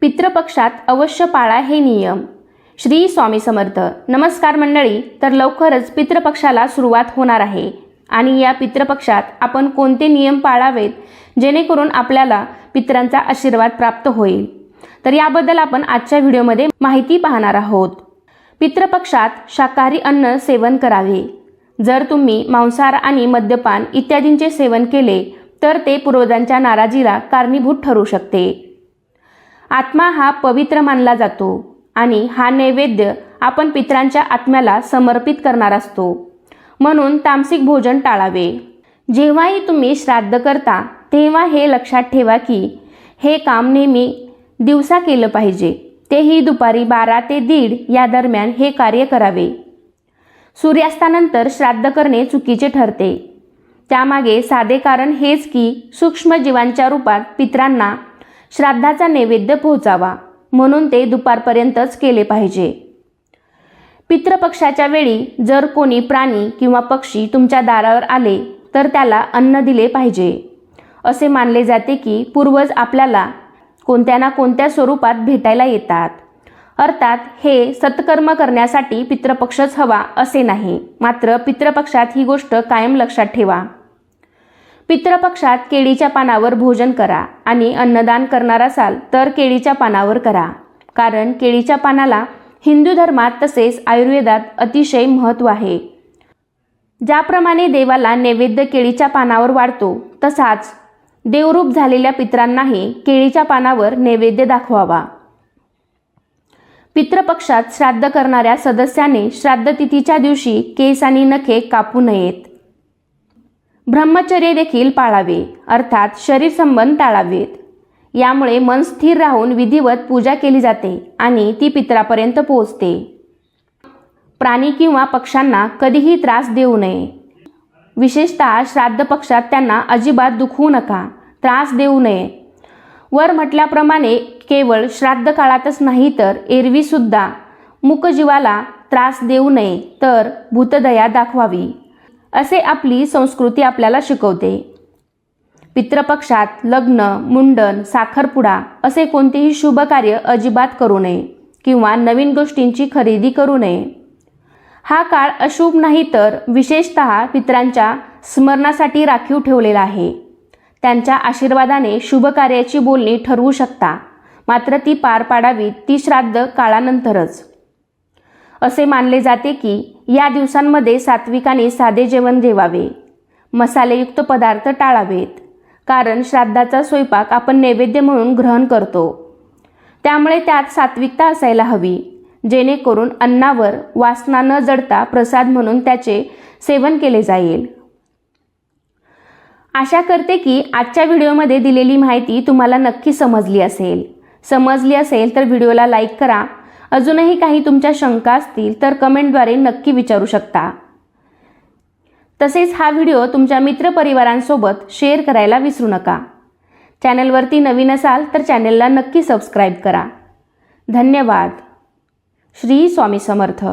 पितृपक्षात अवश्य पाळा हे नियम. श्री स्वामी समर्थ. नमस्कार मंडळी तर लवकरच पितृपक्षाला सुरुवात होणार आहे. आणि या पितृपक्षात आपण कोणते नियम पाळावेत जेणेकरून आपल्याला पितरांचा आशीर्वाद प्राप्त होईल? तर याबद्दल आपण आजच्या व्हिडिओमध्ये माहिती पाहणार आहोत. पितृपक्षात शाकाहारी अन्न सेवन करावे. जर तुम्ही मांसाहार आणि मद्यपान इत्यादींचे सेवन केले तर ते पूर्वजांच्या नाराजीला कारणीभूत ठरू शकते. आत्मा हा पवित्र मानला जातो आणि हा नैवेद्य आपण पितरांच्या आत्म्याला समर्पित करणार असतो. म्हणून तामसिक भोजन टाळावे. जेव्हाही तुम्ही श्राद्ध करता तेव्हा हे लक्षात ठेवा की हे काम नेहमी दिवसा केलं पाहिजे. तेही दुपारी बारा ते दीड या दरम्यान हे कार्य करावे. सूर्यास्तानंतर श्राद्ध करणे चुकीचे ठरते. त्यामागे साधे कारण हेच की सूक्ष्म जीवांच्या रूपात पित्रांना श्राद्धाचा नैवेद्य पोहोचावा म्हणून ते दुपारपर्यंतच केले पाहिजे. पितृपक्षाच्या वेळी जर कोणी प्राणी किंवा पक्षी तुमच्या दारावर आले तर त्याला अन्न दिले पाहिजे. असे मानले जाते की पूर्वज आपल्याला कोणत्या ना कोणत्या स्वरूपात भेटायला येतात. अर्थात हे सत्कर्म करण्यासाठी पितृपक्षच हवा असे नाही. मात्र पितृपक्षात ही गोष्ट कायम लक्षात ठेवा. पितृपक्षात केळीच्या पानावर भोजन करा आणि अन्नदान करणार असाल तर केळीच्या पानावर करा. कारण केळीच्या पानाला हिंदू धर्मात तसेच आयुर्वेदात अतिशय महत्त्व आहे. ज्याप्रमाणे देवाला नैवेद्य केळीच्या पानावर वाढतो तसाच देवरूप झालेल्या पित्रांनाही केळीच्या पानावर नैवेद्य दाखवावा. पितृपक्षात श्राद्ध करणाऱ्या सदस्याने श्राद्ध तिथीच्या दिवशी केस आणि नखे कापू नयेत. ब्रह्मचर्य देखील पाळावे अर्थात शरीर संबंध टाळावेत. यामुळे मन स्थिर राहून विधिवत पूजा केली जाते आणि ती पित्रापर्यंत पोहोचते. प्राणी किंवा पक्ष्यांना कधीही त्रास देऊ नये. विशेषतः श्राद्ध पक्षात त्यांना अजिबात दुखवू नका त्रास देऊ नये. वर म्हटल्याप्रमाणे केवळ श्राद्ध काळातच नाही तर एरवीसुद्धा. मुकजीवाला त्रास देऊ नये तर भूतदया दाखवावी. असे आपली संस्कृती आपल्याला शिकवते. पितृपक्षात लग्न मुंडन साखरपुडा असे कोणतेही शुभ कार्य अजिबात करू नये किंवा नवीन गोष्टींची खरेदी करू नये. हा काळ अशुभ नाही तर विशेषत पित्रांच्या स्मरणासाठी राखीव ठेवलेला आहे. त्यांच्या आशीर्वादाने शुभ कार्याची बोलणी ठरवू शकता मात्र ती पार पाडावी ती श्राद्ध काळानंतरच. असे मानले जाते की या दिवसांमध्ये सात्विकाने साधे जेवण जेवावे मसालेयुक्त पदार्थ टाळावेत. कारण श्राद्धाचा स्वयंपाक आपण नैवेद्य म्हणून ग्रहण करतो. त्यामुळे त्यात सात्विकता असायला हवी. जेणेकरून अन्नावर वासना न जडता प्रसाद म्हणून त्याचे सेवन केले जाईल. आशा करते की आजच्या व्हिडिओमध्ये दिलेली माहिती तुम्हाला नक्की समजली असेल. समजली असेल तर व्हिडिओला लाईक करा. अजूनही काही तुमच्या शंका असतील तर कमेंटद्वारे नक्की विचारू शकता. तसेच हा व्हिडिओ तुमच्या मित्रपरिवारांसोबत शेअर करायला विसरू नका. चॅनलवरती नवीन असाल तर चॅनलला नक्की सबस्क्राईब करा. धन्यवाद. श्री स्वामी समर्थ.